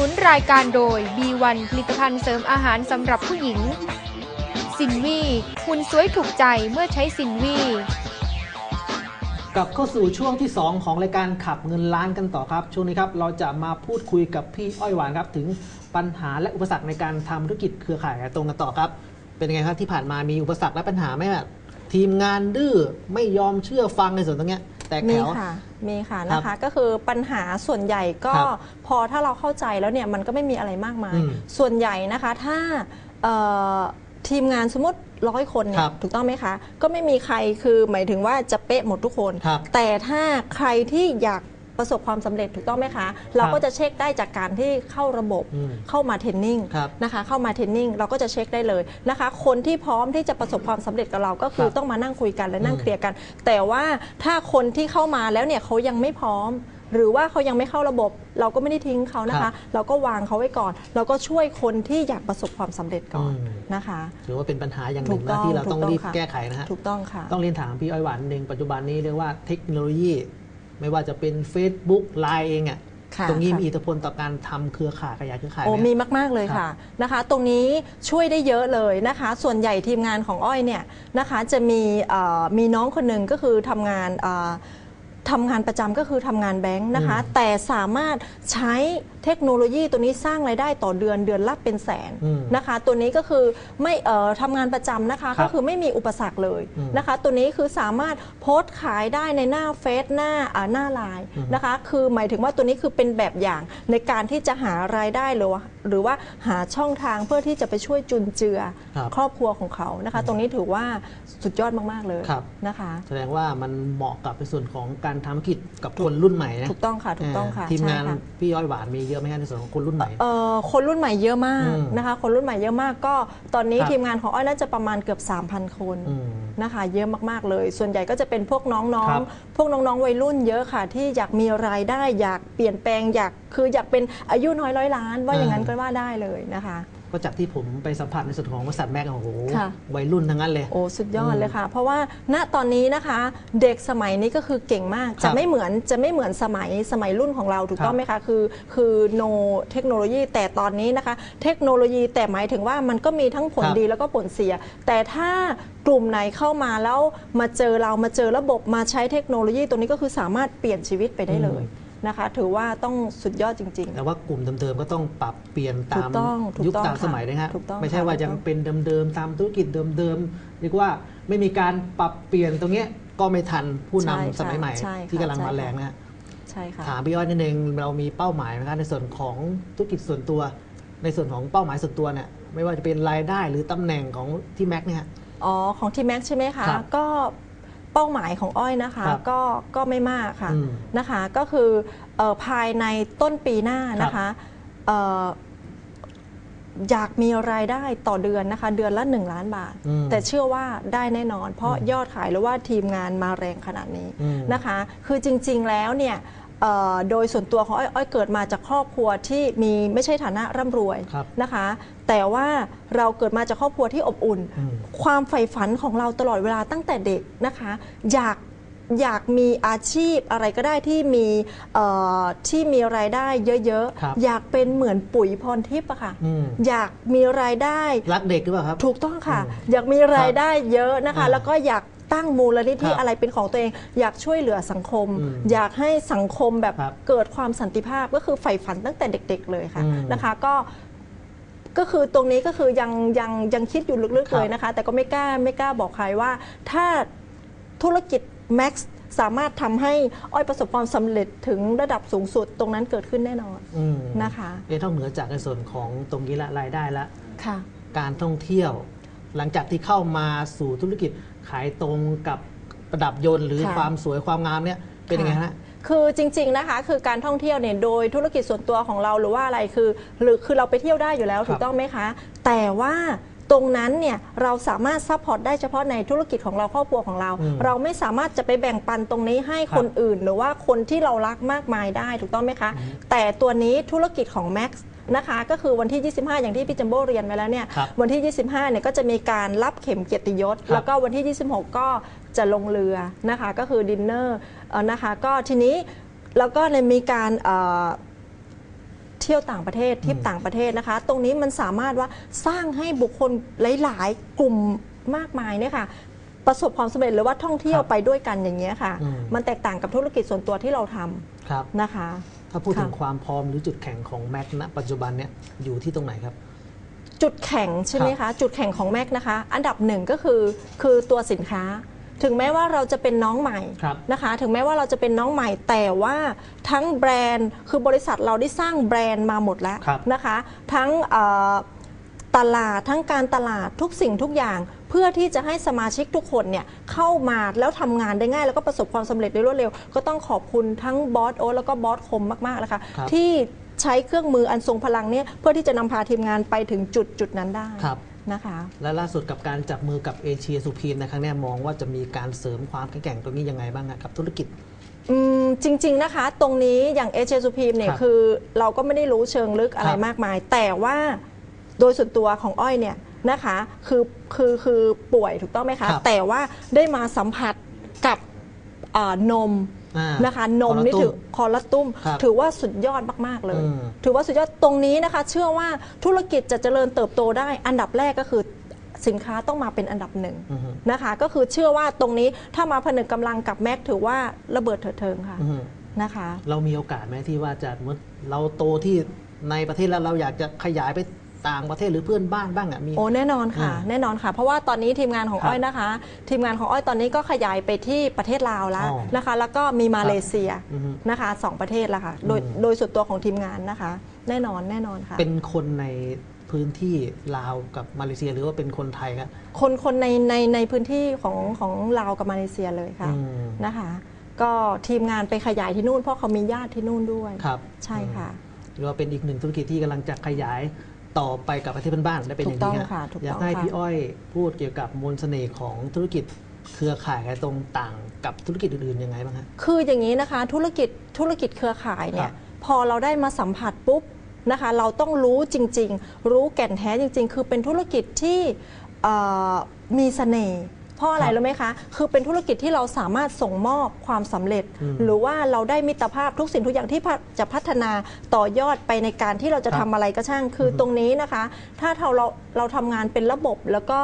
นุนรายการโดย B1 ผลิตภัณฑ์เสริมอาหารสำหรับผู้หญิง สินวีหุ่นสวยถูกใจเมื่อใช้สินวีกลับเข้าสู่ช่วงที่ 2 ของรายการขับเงินล้านกันต่อครับ ช่วงนี้ครับเราจะมาพูดคุยกับพี่อ้อยหวานครับ ถึงปัญหาและอุปสรรคในการทำธุรกิจเครือข่ายตรงกันต่อครับ เป็นยังไงครับที่ผ่านมามีอุปสรรคและปัญหาไหมแบบทีมงานดื้อไม่ยอมเชื่อฟังในส่วนตรงเนี้ย แตกแถมีวค่ะ มีค่ะครับนะคะ ก็คือปัญหาส่วนใหญ่ก็ครับพอถ้าเราเข้าใจแล้วเนี่ยมันก็ไม่มีอะไรมากมาย อืมส่วนใหญ่นะคะถ้าเอ่อทีมงานสมมติร้อยคนเนี่ครัยบถูกต้องไหมคะ ก็ไม่มีใครคือหมายถึงว่าจะเป๊ะหมดทุกคน ครับแต่ถ้าใครที่อยาก ประสบความสำเร็จถูกต้องไหมคะ เราก็จะเช็คได้จากการที่เข้าระบบอืมเข้ามาเทรนนิ่งครับนะคะเข้ามาเทรนนิ่งเราก็จะเช็คได้เลยนะคะ คนที่พร้อมที่จะประสบความสำเร็จกับเราก็คือครับต้องมานั่งคุยกันและนั่งอืมเคลียร์กัน แต่ว่าถ้าคนที่เข้ามาแล้วเนี่ยเขายังไม่พร้อมหรือว่าเขายังไม่เข้าระบบ เราก็ไม่ได้ทิ้งเขานะครัคะบเราก็วางเขาไว้ก่อน เราก็ช่วยคนที่อยากประสบความสำเร็จก่อนอืมนะคะถือว่าเป็นปัญหาอย่างหถูนึ่งกต้นะองที่เราต้องถูกต้องรีบค่ะแก้ไขนะฮะถูกต้องค่ะต้องเรียนถามพี่อ้อยหวานหนึ่งปัจจุบันนี้เรียกว่าเทคโนโลยี ไม่ว่าจะเป็น Facebook ไลน์เองอะค่ะตรงนี้ค่ะมีอิทธิพลต่อการทำเครือข่ายขยายเครือข่ายโอ้ไหม มีมาก ๆ เลยครับค่ะนะคะ ตรงนี้ช่วยได้เยอะเลยนะคะ ส่วนใหญ่ทีมงานของอ้อยเนี่ยนะคะจะมีเอ่อมีน้องคนหนึ่งก็คือทำงานเอ่อ ทำงานประจำก็คือทำงานแบงค์นะคะอืมแต่สามารถใช้เทคโนโลยีตัวนี้สร้างรายได้ต่อเดือนเดือนละเป็นแสนอืมนะคะ ตัวนี้ก็คือไม่เอ่อทำงานประจำนะคะ ครับก็คือไม่มีอุปสรรคเลยอืมนะคะ ตัวนี้คือสามารถโพสต์ขายได้ในหน้าเฟซหน้าอ่าหน้าไลน์อืมนะคะ คือหมายถึงว่าตัวนี้คือเป็นแบบอย่างในการที่จะหารายได้หรือว่าหรือว่าหาช่องทางเพื่อที่จะไปช่วยจุนเจือครับ ครอบครัวของเขานะคะ ตรงนี้ถือว่าสุดยอดมากๆเลยครับนะคะ แสดงว่ามันเหมาะกับในส่วนของการทำธุรกิจกับคนรุ่นใหม่นะถูกต้องค่ะถูกต้องค่ะาทีมงานใช่ค่ะ พี่อ้อยหวานมีเยอะไหมฮะในส่วนของคนรุ่นใหม่ เอ่อคนรุ่นใหม่เยอะมากอืมนะคะ คนรุ่นใหม่เยอะมากก็ตอนนี้ครับ ทีมงานของอ้อยน่าจะประมาณเกือบ 3,000 คนอืมนะคะ เยอะมากๆเลย ส่วนใหญ่ก็จะเป็นพวกน้องครับๆพวกน้องๆวัยรุ่นเยอะค่ะ ที่อยากมีรายได้อยากเปลี่ยนแปลงอยากคืออยากเป็นอายุน้อยร้อยล้าน ว่าอย่างนั้นก็ว่าได้เลยนะคะ ก็จากที่ผมไปสัมผัสในส่วนของบริษัทแม็กโอ้โหค่ะ วัยรุ่นทั้งนั้นเลย โอ้สุดยอดอืมเลยค่ะ เพราะว่าณตอนนี้นะคะเด็กสมัยนี้ก็คือเก่งมาก ครัจะบไม่เหมือนจะไม่เหมือนสมัยสมัยรุ่นของเราถูกต้องครับไหมคะคือคือโนเทคโนโลยีแต่ตอนนี้นะคะ เทคโนโลยีแต่หมายถึงว่ามันก็มีทั้งผลครับดีแล้วก็ผลเสีย แต่ถ้ากลุ่มไหนเข้ามาแล้วมาเจอเรามาเจอระบบมาใช้เทคโนโลยีตัวนี้ก็คือสามารถเปลี่ยนชีวิตไปได้เลย นะคะ ถือว่าต้องสุดยอดจริง ๆ แต่ว่ากลุ่มเดิมๆก็ต้องปรับเปลี่ยนถูตามกต้องถูกยุคต้องตามค่ะสมัยนะฮะถูกต้องไม่ใช่ค่ะว่าถูกยังต้อง เป็นเดิมๆตามธุรกิจเดิมๆเรียกว่าไม่มีการปรับเปลี่ยนตรงเนี้ยก็ไม่ทันผู้นำใช่ค่ะสมัยใหม่ ใช่ค่ะที่กำลังใช่มาค่ะ แรงนะฮะ ใช่ค่ะ ถามพี่อ้อยนิดนึงเรามีเป้าหมายไหมครับในส่วนของธุรกิจส่วนตัว ในส่วนของเป้าหมายส่วนตัวเนี่ยไม่ว่าจะเป็นรายได้หรือตำแหน่งของที่แม็กเนี่ยฮะ อ๋อ ของทีแม็กใช่ไหมคะ ครับก็ เป้าหมายของอ้อยนะคะครับก็ก็ไม่มากค่ะอืมนะคะ ก็คือเออภายในต้นปีหน้านะคะเอ่ออยากมีรายได้ต่อเดือนนะคะ เดือนละ 1 ล้านบาท อืมแต่เชื่อว่าได้แน่นอน เพราะอืมยอดขายหรือว่าทีมงานมาแรงขนาดนี้อืม นะคะ คือจริงๆแล้วเนี่ยเอ่อโดยส่วนตัวของอ้อยอ้อยเกิดมาจากครอบครัวที่มีไม่ใช่ฐานะร่ำรวย ครับ นะคะ แต่ว่าเราเกิดมาจากครอบครัวที่อบอุ่นอืมความใฝ่ฝันของเราตลอดเวลาตั้งแต่เด็กนะคะ อยากอยากมีอาชีพอะไรก็ได้ที่มีเอ่อที่มีรายได้เยอะครับๆอยากเป็นเหมือนปุ๋ยพรทิพย์อะค่ะอืมอยากมีรายได้รักเด็กหรือเปล่าครับ ถูกต้องค่ะอืมอยากมีรายได้เยอะนะคะอ่าแล้วก็อยากตั้งมูลนิธิครับอะไรเป็นของตัวเอง อยากช่วยเหลือสังคมอืมอยากให้สังคมแบบครับเกิดความสันติภาพก็คือใฝ่ฝันตั้งแต่เด็ก ๆ เลยค่ะอืมนะคะ ก็ ก็คือตรงนี้ก็คือยังยังยังคิดอยู่ลึกครับๆเลยนะคะ แต่ก็ไม่กล้าไม่กล้าบอกใครว่า ถ้าธุรกิจ Max สามารถทำให้อ้อยประสบความสำเร็จถึงระดับสูงสุดตรงนั้นเกิดขึ้นแน่นอนอืมนะคะเอ๊ะนอกเหนือจากในส่วนของตรงนี้ละรายได้ละ ค่ะ การท่องเที่ยว หลังจากที่เข้ามาสู่ธุรกิจขายตรงกับประดับยนต์หรือค่ะ ความสวยความงามเนี่ยเป็นยังไงฮะ คือจริง ๆนะคะ คือการท่องเที่ยวเนี่ยโดยธุรกิจส่วนตัวของเราหรือว่าอะไรคือ หรือคือเราไปเที่ยวได้อยู่แล้วครับถูกต้องไหมคะ แต่ว่าตรงนั้นเนี่ยเราสามารถซัพพอร์ตได้เฉพาะในธุรกิจของเราครอบครัวของเราอืมเราไม่สามารถจะไปแบ่งปันตรงนี้ให้ครับคนอื่น หรือว่าคนที่เรารักมากมายได้ถูกต้องไหมคะ แต่ตัวนี้ธุรกิจของ Max นะคะ ก็คือวันที่ 25 อย่างที่พี่จัมโบ้เรียนไว้แล้วเนี่ยครับวันที่ 25 เนี่ยก็จะมีการรับเข็มเกียรติยศ ครับแล้วก็วันที่ 26 ก็จะลงเรือนะคะ ก็คือดินเนอร์เอ่อนะคะก็ทีนี้แล้วก็เลยมีการเอ่อเที่ยวต่างประเทศทริปอืมต่างประเทศนะคะ ตรงนี้มันสามารถว่าสร้างให้บุคคลหลาย ๆ กลุ่มมากมายเนี่ยค่ะประสบความสำเร็จหรือว่าท่องเที่ยวไปด้วยกันอย่างเงี้ยค่ะ อืม มันแตกต่างกับธุรกิจส่วนตัวที่เราทำครับ นะคะ ถ้าพูดถึงค่ะความพร้อมหรือจุดแข็งของแม็กณปัจจุบันเนี่ยอยู่ที่ตรงไหนครับ จุดแข็งใช่ไหมคะ จุดแข็งของแม็กนะคะ อันดับหนึ่งก็คือคือตัวสินค้า ถึงแม้ว่าเราจะเป็นน้องใหม่ครับนะคะ ถึงแม้ว่าเราจะเป็นน้องใหม่แต่ว่าทั้งแบรนด์คือบริษัทเราได้สร้างแบรนด์มาหมดแล้วครับนะคะ ทั้งเอ่อตลาดทั้งการตลาดทุกสิ่งทุกอย่าง เพื่อที่จะให้สมาชิกทุกคนเนี่ยเข้ามาแล้วทำงานได้ง่าย แล้วก็ประสบความสำเร็จได้รวดเร็ว ก็ต้องขอบคุณทั้งบอสโอตแล้วก็บอสคมมากๆนะคะครับ ที่ใช้เครื่องมืออันทรงพลังเนี่ยเพื่อที่จะนำพาทีมงานไปถึงจุดจุดนั้นได้ครับ นะคะ และล่าสุดกับการจับมือกับเอเชียสุพีมในครั้งเนี้ยมองว่าจะมีการเสริมความแข็งแกร่งตรงนี้ยังไงบ้างอะกับธุรกิจ อืมจริง ๆ นะคะ ตรงนี้อย่างเอเชียซูพีมเนี่คยรับคือเราก็ไม่ได้รู้เชิงลึกอะไรครับมากมาย แต่ว่าโดยส่วนตัวของอ้อยเนี่ย นะคะคือคือคือป่วยถูกต้องไหมคะ ครับแต่ว่าได้มาสัมผัสกับเอ่อนมอ่านะคะนมคอลลานี่ตุ้มถือคอลลาตุ้มครับถือว่าสุดยอดมากๆเลย อืม ถือว่าสุดยอดตรงนี้นะคะ เชื่อว่าธุรกิจจะเจริญเติบโตได้ อันดับแรกก็คือสินค้าต้องมาเป็นอันดับหนึ่งอือฮึนะคะ ก็คือเชื่อว่าตรงนี้ถ้ามาผนึกกำลังกับแม็กถือว่าระเบิดเถิดเทิงค่ะอือฮึนะคะ เรามีโอกาสไหมที่ว่าจะสมมติเราโตที่ในประเทศแล้วเราอยากจะขยายไป ต่างประเทศหรือเพื่อนบ้านบ้างอะมี โอ้แน่นอนค่ะอ่าแน่นอนค่ะ เพราะว่าตอนนี้ทีมงานของครับอ้อยนะคะ ทีมงานของอ้อยตอนนี้ก็ขยายไปที่ประเทศลาวแล้วอ๋อนะคะ แล้วก็มีมาเลเซียอือฮึนะคะสองประเทศแล้วค่ะโดยอืม โดยส่วนตัวของทีมงานนะคะ แน่นอนแน่นอนค่ะ เป็นคนในพื้นที่ลาวกับมาเลเซียหรือว่าเป็นคนไทยครับ คนคนในในในพื้นที่ของของลาวกับมาเลเซียเลยค่ะอืม นะคะ ก็ทีมงานไปขยายที่นู่นเพราะเขามีญาติที่นู่นด้วย ครับใช่ค่ะ หรือว่าเป็นอีกหนึ่งธุรกิจที่กำลังจะขยาย ต่อไปกับประเทศเพื่อนบ้านได้เป็นอย่างถูกต้นี้องค่ะถูกต้องอยากให้ค่ะพี่อ้อยพูดเกี่ยวกับมนต์เสน่ห์ของธุรกิจเครือข่ายขายตรงต่างกับธุรกิจอื่นๆยังไงบ้างฮะคืออย่างนี้นะคะธุรกิจธุรกิจเครือข่ายเนี่ครัยบพอเราได้มาสัมผัสปุ๊บนะคะ เราต้องรู้จริง ๆ รู้แก่นแท้จริง ๆ คือเป็นธุรกิจที่เอ่อมีเสน่ห์ เพราะอะไรรู้ไหมคะ คือเป็นธุรกิจที่เราสามารถส่งมอบความสำเร็จอืมหรือว่าเราได้มิตรภาพทุกสิ่งทุกอย่างที่จะพัฒนาต่อยอดไปในการที่เราจะครับทำอะไรก็ช่าง คืออมตรงนี้นะคะ ถ้าเราเราเราทำงานเป็นระบบแล้วก็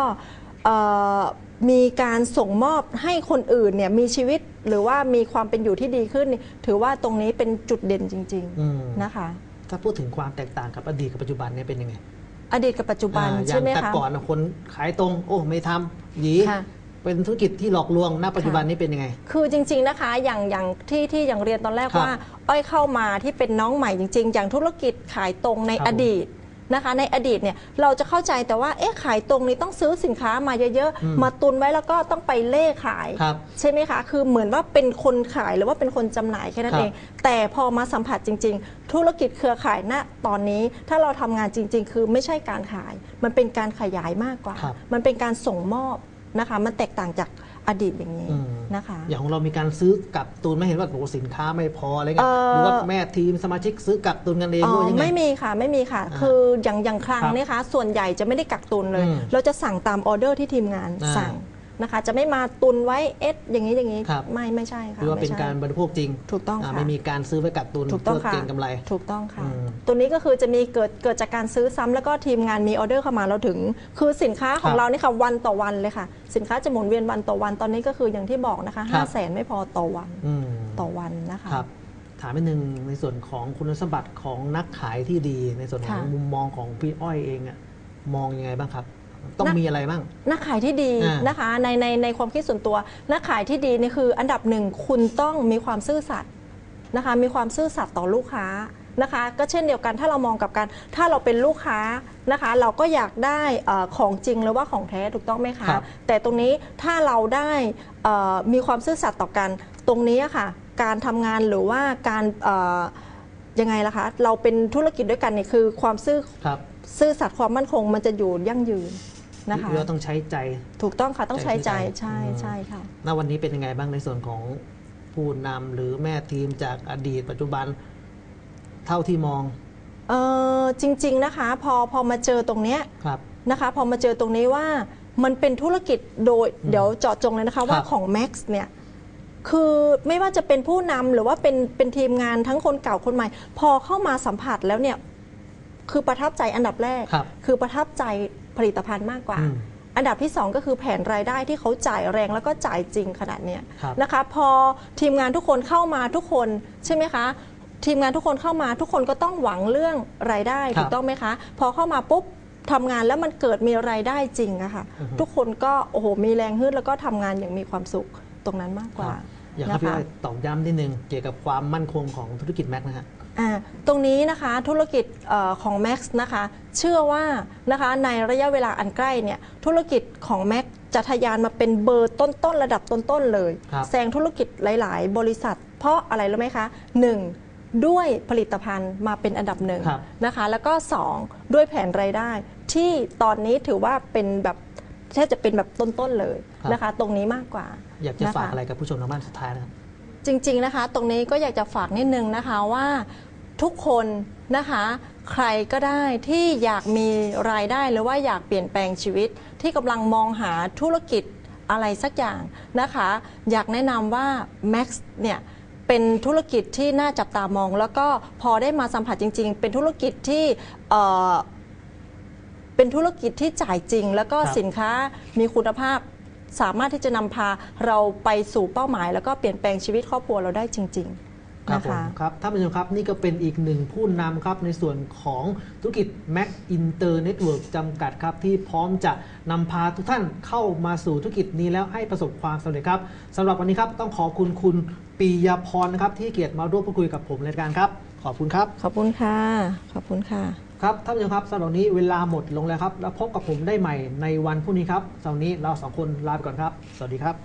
เอ่อมีการส่งมอบให้คนอื่นเนี่ยมีชีวิตหรือว่ามีความเป็นอยู่ที่ดีขึ้นนี่ถือว่าตรงนี้เป็นจุดเด่นจริงอืมๆนะคะ ถ้าพูดถึงความแตกต่างกับอดีตกับปัจจุบันเนี่ยเป็นยังไง อดีตกับปัจจุบันอ่าอใช่ย่างไหมแต่คะก่อนน่ะคนขายตรง โอ้ไม่ทำหยีค่ะ เป็นธุรกิจที่หลอกลวงณปัจจุบันนี้เป็นยังไง คือจริง ๆนะคะอย่างอย่างที่ที่อย่างเรียนตอนแรกครับว่า อ้อยเข้ามาที่เป็นน้องใหม่จริง ๆ อย่างธุรกิจขายตรงในครับอดีตนะคะ ในอดีตเนี่ยเราจะเข้าใจแต่ว่าเอ๊ะขายตรงนี้ต้องซื้อสินค้ามาเยอะอืม ๆ มาตุนไว้แล้วก็ต้องไปเล่ขาย ครับ ใช่ไหมคะ คือเหมือนว่าเป็นคนขายหรือว่าเป็นคนจำหน่ายแค่นั้คนรับเอง แต่พอมาสัมผัสจริง ๆ ธุรกิจเครือข่ายณตอนนี้ ถ้าเราทำงานจริง ๆ คือไม่ใช่การขาย มันเป็นการขยายมากกว่า ครับมันเป็นการส่งมอบ นะคะ มันแตกต่างจากอดีตอย่างนี้อืมนะคะ อย่างของเรามีการซื้อกับตุนไม่เห็นว่าโอ้โหสินค้าไม่พออะไรเงี้ยเอ่อหรือว่าแม่ทีมสมาชิกซื้อกับตุนกันเองอ๋ด้วยอยังไงไม่มีค่ะไม่มีค่ะอ่าคืออย่างอย่างครั้งครับเนี่ยคะส่วนใหญ่จะไม่ได้กักตุนเลยอืมเราจะสั่งตามออเดอร์ที่ทีมงานอ่าสั่ง นะคะ จะไม่มาตุนไว้เอสอย่างนี้อย่างนี้ครับ ไม่ไม่ใช่หค่ะรือว่าเป็นไม่ใช่ การบริโภคจริงถูกต้องาค่ะไม่มีการซื้อไว้กับตุนถูกต้องเพื่อค่ะเก็งกำไร ถูกต้องค่ะ อืมตัวนี้ก็คือจะมีเกิดเกิดจากการซื้อซ้ำแล้วก็ทีมงานมีออเดอร์เข้ามาเราถึง คือสินค้าขอคงรับเรานี่ค่ะวันต่อวันเลยค่ะ สินค้าจะหมุนเวียนวันต่อวันตอนนี้ก็คืออย่างที่บอกนะคะครัห้าบแสนไม่พอต่อวันอืมต่อวันนะคะ ครับ ถามนิดนึงในส่วนของคุณสมบัติของนักขายที่ดี ในส่วนของค่ะ มุมมองของพี่อ้อยเองอะมองยังไงบ้างครับ ต้องนักมีอะไรบ้าง นักขายที่ดีอ่านนะคะในในในความคิดส่วนตัว นักขายที่ดีนี่คืออันดับหนึ่งคุณต้องมีความซื่อสัตย์นะคะ มีความซื่อสัตย์ต่อลูกค้านะคะ ก็เช่นเดียวกันถ้าเรามองกับการถ้าเราเป็นลูกค้านะคะ เราก็อยากได้เอ่อของจริงหรือว่าของแท้ถูกต้องไหมคะครับแต่ตรงนี้ถ้าเราได้เอ่อมีความซื่อสัตย์ต่อกันตรงนี้อะค่ะ การทำงานหรือว่าการเอ่อยังไงล่ะคะ เราเป็นธุรกิจด้วยกันเนี่ยคือความซื่อครับซื่อสัตย์ความมั่นคงมันจะอยู่ยั่งยืน นะคะเรือต้องใช้ใจถูกต้องค่ะต้องใช้ใจใจใช่อืมใช่ค่ะณวันนี้เป็นยังไงบ้างในส่วนของผู้นำหรือแม่ทีมจากอดีตปัจจุบันเท่าที่มองเออจริง ๆนะคะ พอพอมาเจอตรงเนี้ยครับนะคะ พอมาเจอตรงนี้ว่ามันเป็นธุรกิจโดยเดี๋ยวเจาะจงเลยนะคะว่าครับของ Max เนี่ยคือไม่ว่าจะเป็นผู้นำหรือว่าเป็นเป็นทีมงานทั้งคนเก่าคนใหม่ พอเข้ามาสัมผัสแล้วเนี่ยคือประทับใจอันดับแรกครับคือประทับใจ ผลิตภัณฑ์มากกว่าอืมอันดับที่ 2 ก็คือแผนรายได้ที่เขาจ่ายแรงแล้วก็จ่ายจริงขนาดเนี้ยครับนะคะ พอทีมงานทุกคนเข้ามาทุกคนใช่ไหมคะทีมงานทุกคนเข้ามาทุกคนก็ต้องหวังเรื่องรายได้ครับถูกต้องไหมคะ พอเข้ามาปุ๊บทำงานแล้วมันเกิดมีรายได้จริงอะค่ะอือฮึทุกคนก็โอ้โหมีแรงฮึดแล้วก็ทำงานอย่างมีความสุขตรงนั้นมากกว่าอยากให้นะพี่คะอ้อยตอกย้ำนิดนึงเกี่ยวกับความมั่นคงของธุรกิจแม็กนะฮะ อ่าตรงนี้นะคะธุรกิจเออของ Max นะคะเชื่อว่านะคะในระยะเวลาอันใกล้เนี่ยธุรกิจของ Max จะทะยานมาเป็นเบอร์ต้นๆระดับต้นๆเลยครับ แซงธุรกิจหลาย ๆ บริษัท เพราะอะไรรู้ไหมคะ 1. ด้วยผลิตภัณฑ์มาเป็นอันดับหนึ่งครับนะคะ แล้วก็ 2. ด้วยแผนรายได้ ที่ตอนนี้ถือว่าเป็นแบบแทบจะเป็นแบบต้นๆเลยนะคะ ตรงนี้มากกว่าอยากจะนคฝากอะไรกับผู้ชมทางบ้านสุดท้ายนะครับ จริง ๆนะคะ ตรงนี้ก็อยากจะฝากนิดนึงนะคะว่าทุกคนนะคะใครก็ได้ที่อยากมีรายได้หรือว่าอยากเปลี่ยนแปลงชีวิต ที่กำลังมองหาธุรกิจอะไรสักอย่างนะคะ อยากแนะนำว่า Max เนี่ยเป็นธุรกิจที่น่าจับตามอง แล้วก็พอได้มาสัมผัสจริง ๆ เป็นธุรกิจที่เอ่อเป็นธุรกิจที่จ่ายจริง แล้วก็ครับสินค้ามีคุณภาพ สามารถที่จะนำพาเราไปสู่เป้าหมาย แล้วก็เปลี่ยนแปลงชีวิตครอบครัวเราได้จริง ๆ ครับนะผมคะ ครับท่านผู้ชมครับนี่ก็เป็นอีกหนึ่งผู้นำครับในส่วนของธุรกิจ Mac Inter Network จำกัดครับ ที่พร้อมจะนำพาทุกท่านเข้ามาสู่ธุรกิจนี้แล้วให้ประสบความสำเร็จครับสำหรับวันนี้ครับต้องขอบคุณคุณปียพรนะครับที่ให้เกียรติมาร่วมพูดคุยกับผมในรายการครับ ขอบคุณครับ ขอบคุณค่ะ ขอบคุณค่ะ ครับท่านผู้ชมครับสำหรับวันนี้เวลาหมดลงแล้วครับ แล้วพบกับผมได้ใหม่ในวันพรุ่งนี้ครับสำหรับวันนี้เราสองคนลาไปก่อนครับ สวัสดีครับ